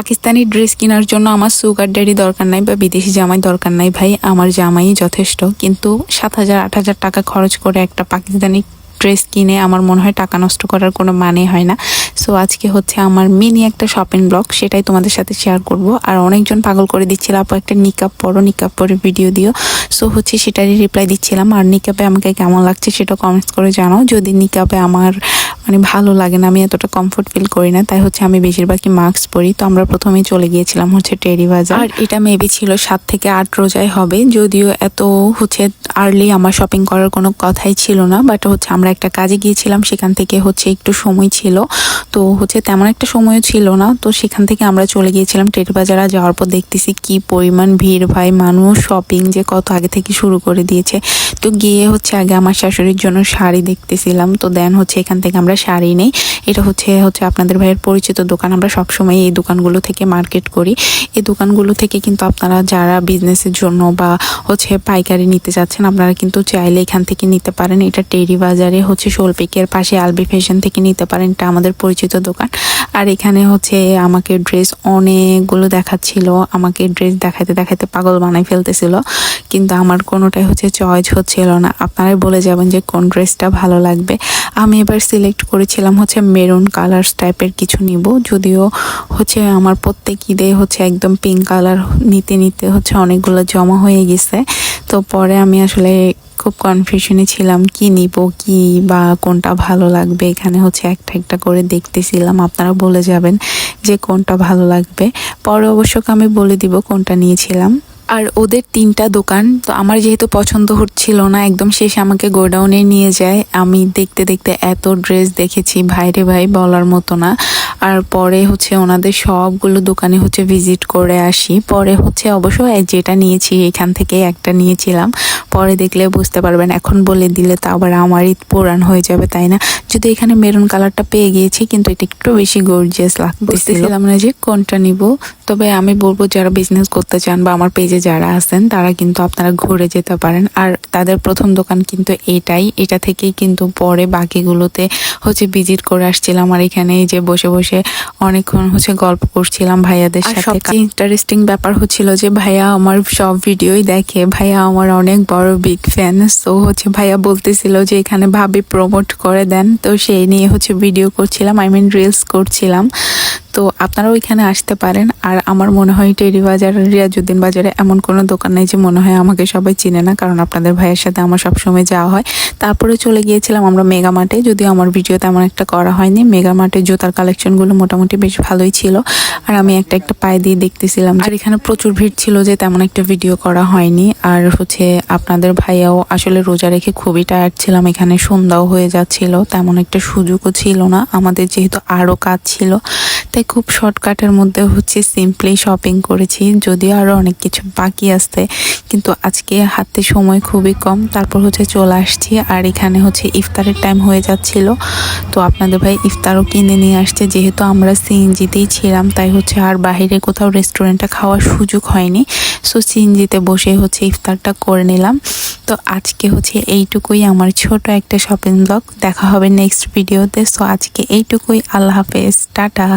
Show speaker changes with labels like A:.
A: Pakistani dress কেনার জন্য আমার সুগার ড্যাডি দরকার নাই বা বিদেশি জামাই দরকার নাই ভাই, আমার জামাই যথেষ্ট। কিন্তু সাত হাজার, আট হাজার টাকা খরচ করে একটা পাকিস্তানি ড্রেস কিনে আমার মনে হয় টাকা নষ্ট করার কোনো মানে হয় না। সো আজকে হচ্ছে আমার মিনি একটা শপিং ব্লগ সেটাই তোমাদের সাথে শেয়ার করব। আর অনেকজন পাগল করে দিচ্ছিল, আপু, একটা নিকাপ পরো নিকাপ পরে ভিডিও দিও। সো হচ্ছে সেটারই রিপ্লাই দিচ্ছিলাম, আর নিকাপে আমাকে কেমন লাগছে সেটা কমেন্টস করে জানাও। যদি নিকাপে আমার মানে ভালো লাগে না, আমি এতটা কমফোর্ট ফিল করি না, তাই হচ্ছে আমি বেশিরভাগই মাস্ক পরি। তো আমরা প্রথমেই চলে গিয়েছিলাম হচ্ছে টেরি বাজার। আর এটা মেবি ছিল সাত থেকে আট রোজায় হবে, যদিও এত হচ্ছে আর্লি আমার শপিং করার কোনো কথাই ছিল না বাট হচ্ছে আমরা একটা কাজে গিয়েছিলাম, সেখান থেকে হচ্ছে একটু সময় ছিল। তো হচ্ছে তেমন একটা সময়ও ছিল না। তো সেখান থেকে আমরা চলে গিয়েছিলাম টেট বাজারে যাওয়ার পর দেখতেছি কি পরিমাণ ভিড় ভাই। মানুষ শপিং যে কত আগে থেকে শুরু করে দিয়েছে। তো গিয়ে হচ্ছে আগে আমার শাশুড়ির জন্য শাড়ি দেখতেছিলাম। তো দেন হচ্ছে এখান থেকে আমরা শাড়ি নেই। এটা হচ্ছে হচ্ছে আপনাদের ভাইয়ের পরিচিত দোকান। আমরা সবসময় এই দোকানগুলো থেকে মার্কেট করি। এই দোকানগুলো থেকে কিন্তু আপনারা যারা বিজনেসের জন্য বা হচ্ছে পাইকারি নিতে চাচ্ছেন আপনারা কিন্তু চাইলে এখান থেকে নিতে পারেন। এটা টেরি বাজারে হচ্ছে শোলপেকের পাশে আলবি ফ্যাশন থেকে নিতে পারেন। এটা আমাদের পরিচিত দোকান। আর এখানে হচ্ছে আমাকে ড্রেস অনেকগুলো দেখাচ্ছিল। আমাকে ড্রেস দেখাতে দেখাতে পাগল বানাই ফেলতেছিল। কিন্তু আমার কোনোটাই হচ্ছে চয়েস হচ্ছিল না। আপনারাই বলে যাবেন যে কোন ড্রেসটা ভালো লাগবে। আমি এবার সিলেক্ট করেছিলাম হচ্ছে মেরুন কালার্স টাইপের কিছু নিব। যদিও হচ্ছে আমার প্রত্যেক ঈদে হচ্ছে একদম পিঙ্ক কালার নিতে নিতে হচ্ছে অনেকগুলো জমা হয়ে গেছে। তো পরে আমি আসলে খুব কনফিউশনে ছিলাম, কি নিব, কি বা কোনটা ভালো লাগবে? এখানে হচ্ছে একটা একটা করে দেখতেছিলাম আপনারা বলে যাবেন যে কোনটা ভালো লাগবে। পরে অবশ্য আমি বলে দিব কোনটা নিয়েছিলাম। আর ওদের তিনটা দোকান, তো আমার যেহেতু পছন্দ হচ্ছিল না, একদম শেষে আমাকে গোডাউনে নিয়ে যায়। আমি দেখতে দেখতে এত ড্রেস দেখেছি, ভাইরে ভাই বলার মতো না। আর পরে হচ্ছে ওনাদের সবগুলো দোকানে হচ্ছে ভিজিট করে আসি। পরে হচ্ছে অবশ্য যেটা নিয়েছি, এখান থেকে একটা নিয়েছিলাম। পরে দেখলে বুঝতে পারবেন, এখন বলে দিলে তা আবার আমার ঈদ পুরাণ হয়ে যাবে, তাই না? যদি এখানে মেরুন কালারটা পেয়ে গিয়েছি, কিন্তু এটা একটু বেশি গর্জিয়াস লাগতেছিলাম না যে কোনটা নিব। তবে আমি বলব যারা বিজনেস করতে চান বা আমার পেজে যারা আছেন তারা কিন্তু আপনারা ঘুরে যেতে পারেন। আর তাদের প্রথম দোকান কিন্তু এটাই। এটা থেকেই কিন্তু পরে বাকিগুলোতে হচ্ছে ভিজিট করে আসছিলাম। আর এখানে যে বসে বসে অনেকক্ষণ হচ্ছে গল্প করছিলাম ভাইয়াদের সাথে। ইন্টারেস্টিং ব্যাপার হচ্ছিল যে ভাইয়া আমার সব ভিডিওই দেখে। ভাইয়া আমার অনেক বড় বিগ ফ্যান তো হচ্ছে ভাইয়া বলতেছিল যে এখানে ভাবি প্রমোট করে দেন। তো সেই নিয়ে হচ্ছে ভিডিও করছিলাম। আই মিন রিলস করছিলাম। তো আপনারাও এখানে আসতে পারেন। আর আমার মনে হয় টেরি বাজার রিয়াজুদ্দিন বাজারে এমন কোনো দোকান নেই যে মনে হয় আমাকে সবাই চিনে না, কারণ আপনাদের ভাইয়ের সাথে আমার সবসময় যাওয়া হয়। তারপরে চলে গিয়েছিলাম আমরা মেগা মার্টে, যদিও আমার ভিডিও তেমন একটা করা হয়নি। মেগা মার্টে জুতার কালেকশনগুলো মোটামুটি বেশ ভালোই ছিল। আর আমি একটা একটা পায়ে দিয়ে দেখতেছিলাম আর এখানে প্রচুর ভিড় ছিল যে তেমন একটা ভিডিও করা হয়নি। আর হচ্ছে আপনাদের ভাইয়াও আসলে রোজা রেখে খুবই টায়ার্ড ছিলাম। এখানে সন্ধ্যাও হয়ে যাচ্ছিল, তেমন একটা সুযোগও ছিল না। আমাদের যেহেতু আরও কাজ ছিল, তাই খুব শর্টকাটের মধ্যে হচ্ছে সিম্পলি শপিং করেছি। যদিও আরও অনেক কিছু বাকি আসতে কিন্তু আজকে হাতে সময় খুবই কম। তারপর হচ্ছে চলে আসছি আর এখানে হচ্ছে ইফতারের টাইম হয়ে যাচ্ছিল। তো আপনাদের ভাই ইফতারও কিনে নিয়ে আসছে। যেহেতু আমরা সিএনজিতেই ছিলাম, তাই হচ্ছে আর বাহিরে কোথাও রেস্টুরেন্টে খাওয়ার সুযোগ হয়নি। সো সিএনজিতে বসে হচ্ছে ইফতারটা করে নিলাম। তো আজকে হচ্ছে এইটুকুই আমার ছোট একটা শপিং ব্লগ দেখা হবে নেক্সট ভিডিওতে সো আজকে এইটুকুই। আল্লাহ হাফেজ। টাটা।